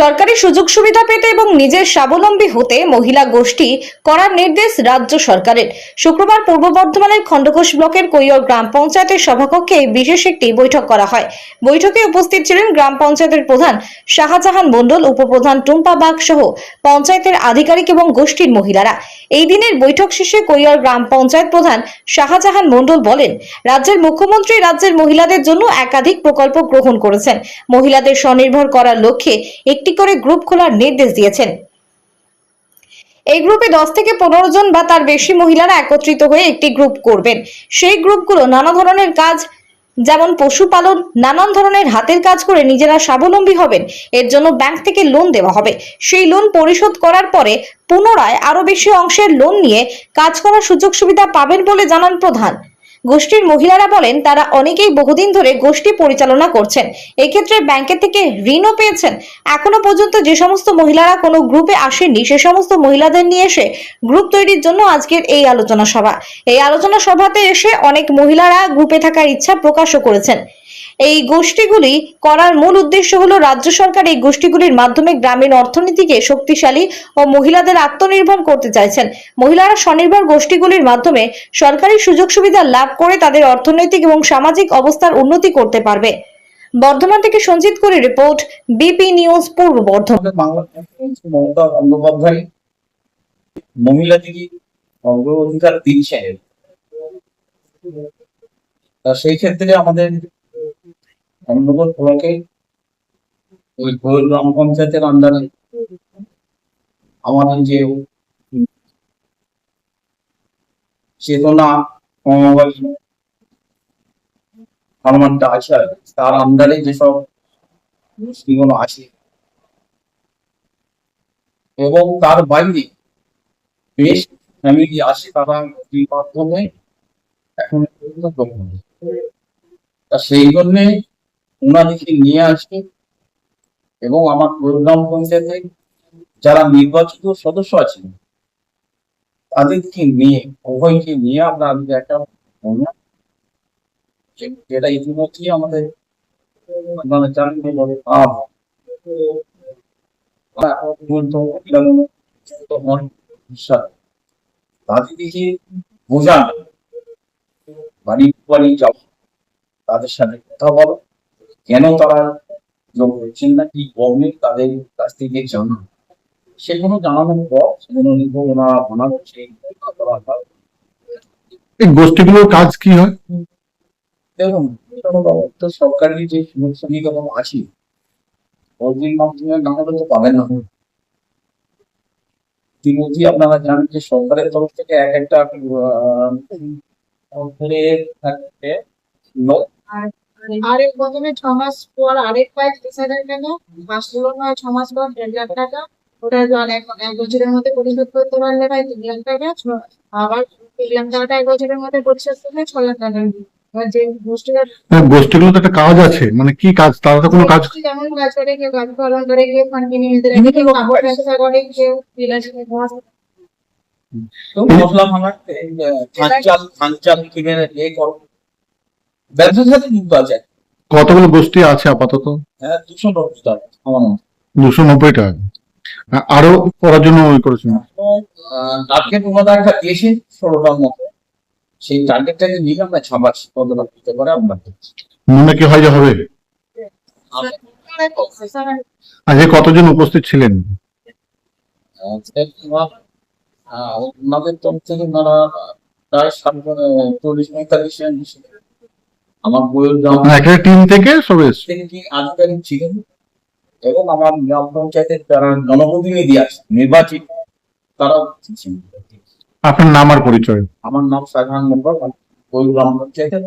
সরকারি সুযোগ সুবিধা পেতে এবং নিজের স্বাবলম্বী হতে মহিলা গোষ্ঠী করার নির্দেশ রাজ্য সরকারের। শুক্রবার পূর্ব বর্ধমানের খণ্ডঘোষ ব্লকের কৈয়র গ্রাম পঞ্চায়েতের সভাকক্ষে বিশেষ একটি বৈঠক করা হয়। বৈঠকে উপস্থিত ছিলেন গ্রাম পঞ্চায়েতের প্রধান শাহজাহান মণ্ডল, উপপ্রধান টুম্পা বাগ সহ পঞ্চায়েতের আধিকারিক এবং গোষ্ঠীর মহিলারা। এই দিনের বৈঠক শেষে কৈয়র গ্রাম পঞ্চায়েত প্রধান শাহজাহান মণ্ডল বলেন, রাজ্যের মুখ্যমন্ত্রী রাজ্যের মহিলাদের জন্য একাধিক প্রকল্প গ্রহণ করেছেন। মহিলাদের স্বনির্ভর করার লক্ষ্যে একটি করে গ্রুপ খোলার নির্দেশ দিয়েছেন। এই গ্রুপে দশ থেকে পনেরো জন বা তার বেশি মহিলারা একত্রিত হয়ে একটি গ্রুপ করবেন। সেই গ্রুপগুলো নানা ধরনের কাজ, যেমন পশুপালন, নানান ধরনের হাতের কাজ করে নিজেরা স্বাবলম্বী হবেন। এর জন্য ব্যাংক থেকে লোন দেওয়া হবে। সেই লোন পরিশোধ করার পরে পুনরায় আরও বেশি অংশের লোন নিয়ে কাজ করার সুযোগ সুবিধা পাবেন বলে জানান প্রধান। গোষ্ঠীর মহিলারা বলেন, তারা অনেকেই বহুদিন ধরে গোষ্ঠী পরিচালনা করছেন। এক্ষেত্রে ব্যাংকের থেকে ঋণও পেয়েছেন। এখনও পর্যন্ত যে সমস্ত মহিলারা কোনো গ্রুপে আসেননি, সে সমস্ত মহিলাদের নিয়ে এসে গ্রুপ তৈরির জন্য আজকের এই আলোচনা সভা। এই আলোচনা সভাতে এসে অনেক মহিলারা গ্রুপে থাকার ইচ্ছা প্রকাশও করেছেন। এই গোষ্ঠীগুলি করার মূল উদ্দেশ্য হলো রাজ্য সরকার এই গোষ্ঠীগুলির মাধ্যমে গ্রামীণ অর্থনীতিকে শক্তিশালী ও মহিলাদের আত্মনির্ভর করতে চাইছেন। মহিলারা স্বনির্ভর গোষ্ঠীগুলির মাধ্যমে সরকারি সুযোগ সুবিধা লাভ করে তাদের অর্থনৈতিক এবং সামাজিক অবস্থার উন্নতি করতে পারবে। বর্ধমান থেকে সঞ্জিত করে রিপোর্ট, বিপি নিউজ, পূর্ব বর্ধমান। মমতা দিচ্ছেন সেই ক্ষেত্রে আমাদের অন্নগর ব্লকে ওই গোল গ্রাম পঞ্চায়েতের আন্ডারে আমাদের যে চেতনা সমবায় ফরমানটা আছে তার আন্ডারে যেসব গোষ্ঠীগুলো আছে এবং তার বাইরে বেশ ফ্যামিলি আছে, তারা এই মাধ্যমে এখন তা সেই জন্যে ওনাদেরকে নিয়ে আসি এবং আমার গ্রাম পঞ্চায়েতে যারা নির্বাচিত সদস্য আছেন তাদেরকে নিয়ে উভয়কে নিয়ে আমরা আজকে একটা প্রোগ্রাম, যেটা ইতিমধ্যেই আমাদের বাড়ি যাও তাদের সাথে কথা বলো। কেন তারা যোগ হচ্ছেন না? কি গভর্নমেন্ট তাদের কাছ থেকে জানান সেগুলো জানানোর পর সেগুলো নিয়ে ওনারা বানান সেই করা হয়। এই গোষ্ঠীগুলোর কাজ কি হয়? দেখুন তো সরকারি যে সুযোগ সুবিধা আছে ওদের মাধ্যমে তো পাবেন না। ইতিমধ্যেই আপনারা জানেন যে সরকারের তরফ থেকে এক একটা আরেক প্রথমে ছ মাস পর আরেক পায় তিরিশ হাজার টাকা মাসগুলো নয় ছ মাস পর দেড় লাখ টাকা। ওটা এক এক বছরের মধ্যে পরিশোধ করতে পারলে ভাই তিন লাখ টাকা আবার তিন লাখ টাকাটা এক বছরের মধ্যে পরিশোধ করলে ছ লাখ টাকা। এবার যে গোষ্ঠীটা হ্যাঁ, গোষ্ঠীগুলো তো একটা কাজ আছে। মানে কি কাজ? তারা তো কোনো কাজ যেমন কাজ করে কেউ গাছ পালন করে কেউ কন্টিনিউ কেউ করে মশলা ধান চাল ধান চাল কিনে এ করো ব্যবসার সাথে যুক্ত আছে কতগুলো গোষ্ঠী আছে আপাতত? হ্যাঁ দুশো তার আমার দুশো নব্বই টাকা আরও পড়ার জন্য ওই করেছেন। টার্গেট ওনারা একটা দিয়েছে ষোলোটার মতো। সেই টার্গেটটাকে নিয়ে আমরা ছাপাচ্ছি কতটা দিতে পারে আমরা মনে কি হয় যে হবে? আজকে কতজন উপস্থিত ছিলেন? ওনাদের তরফ থেকে ওনারা প্রায় আহ, চল্লিশ পঁয়তাল্লিশ জন। আমার বইয়ের মানে একটা টিম থেকে সব আধিকারিক ছিলেন এবং আমার গ্রাম পঞ্চায়েতের যারা জনপ্রতিনিধি আছে নির্বাচিত ছিলেন আপনার নাম আর পরিচয়? আমার নাম সাধারণ মন্ডল বই গ্রাম পঞ্চায়েতের।